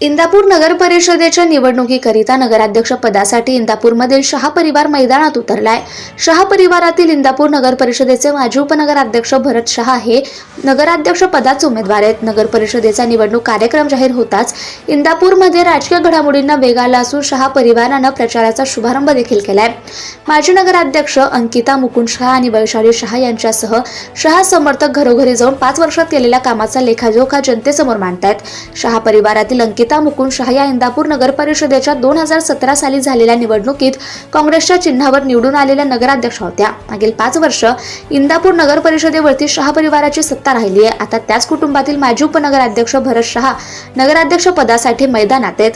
इंदापूर नगर परिषदेच्या निवडणुकीकरिता नगराध्यक्ष पदासाठी इंदापूरमधील शहा परिवार मैदानात उतरलाय. शहा परिवारातील इंदापूर नगर परिषदेचे माजी उपनगराध्यक्ष भरत शहा हे नगराध्यक्ष पदाचे उमेदवार आहेत. नगर परिषदेचा निवडणूक कार्यक्रम जाहीर होताच इंदापूरमध्ये राजकीय घडामोडींना वेग आला असून शहा परिवारानं प्रचाराचा शुभारंभ देखील केलाय. माजी नगराध्यक्ष अंकिता मुकुंद शहा आणि वैशाली शहा यांच्यासह शहा समर्थक घरोघरी जाऊन पाच वर्षात केलेल्या कामाचा लेखाजोखा जनतेसमोर मांडतायत. शहा परिवारातील अंकिता मुकुंद शहा या इंदापूर नगर परिषदेच्या दोन हजार सतरा साली झालेल्या निवडणुकीत काँग्रेसच्या चिन्हावर निवडून आलेल्या नगराध्यक्ष होत्या. मागील पाच वर्ष इंदापूर नगर परिषदेवरती शहा परिवाराची सत्ता राहिली आहे आता त्याच कुटुंबातील माजी उपनगराध्यक्ष भरत शहा नगराध्यक्ष पदासाठी मैदानात आहेत.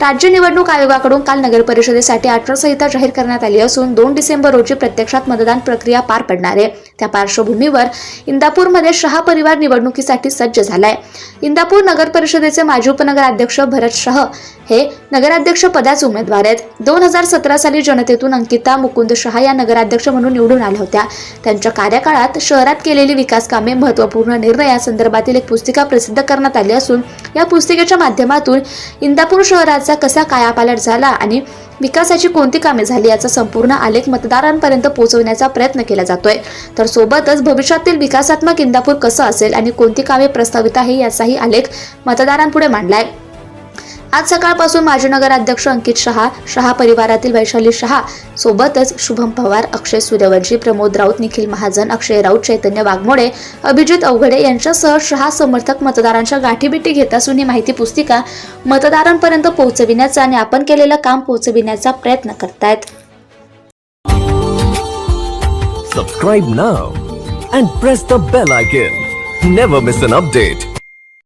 राज्य निवडणूक आयोगाकडून काल नगर परिषदेसाठी आचारसंहिता जाहीर करण्यात आली असून दोन डिसेंबर रोजी प्रत्यक्षात मतदान प्रक्रिया पार पडणार आहे. त्या पार्श्वभूमीवर इंदापूरमध्ये शहा परिवार निवडणुकीसाठी सज्ज झालाय. इंदापूर नगर परिषदेचे माजी उपनगराध्यक्ष भरत शाह हे नगराध्यक्ष पदाचे उमेदवार आहेत. दोन हजार सतरा साली जनतेतून अंकिता मुकुंद शहा या नगराध्यक्ष म्हणून निवडून आल्या होत्या. त्यांच्या कार्यकाळात शहरात केलेली विकास कामे महत्त्वपूर्ण निर्णय या संदर्भातील एक पुस्तिका प्रसिद्ध करण्यात आली असून या पुस्तिकेच्या माध्यमातून इंदापूर शहराचा कसा कायापालट झाला आणि विकासाची कोणती कामे झाली याचा संपूर्ण आलेख मतदारांपर्यंत पोहोचवण्याचा प्रयत्न केला जातोय. तर सोबतच भविष्यातील विकासात्मक इंदापूर कसं असेल आणि कोणती कामे प्रस्तावित आहे याचाही आलेख मतदारांपुढे मांडलाय. आज सकाळपासून माजी नगराध्यक्ष अंकित शहा शहा परिवारातील वैशाली शहा सोबतच शुभम पवार अक्षय सूर्यवंशी प्रमोद राऊत निखिल महाजन अक्षय राऊत चैतन्य वाघमोडे अभिजित अवघडे यांच्यासह शहा समर्थक मतदारांच्या गाठीबिटी घेत असून ही माहिती पुस्तिका मतदारांपर्यंत पोहोचविण्याचा आणि आपण केलेलं काम पोहोचविण्याचा प्रयत्न करतायत Subscribe now and press the bell icon. Never miss an update.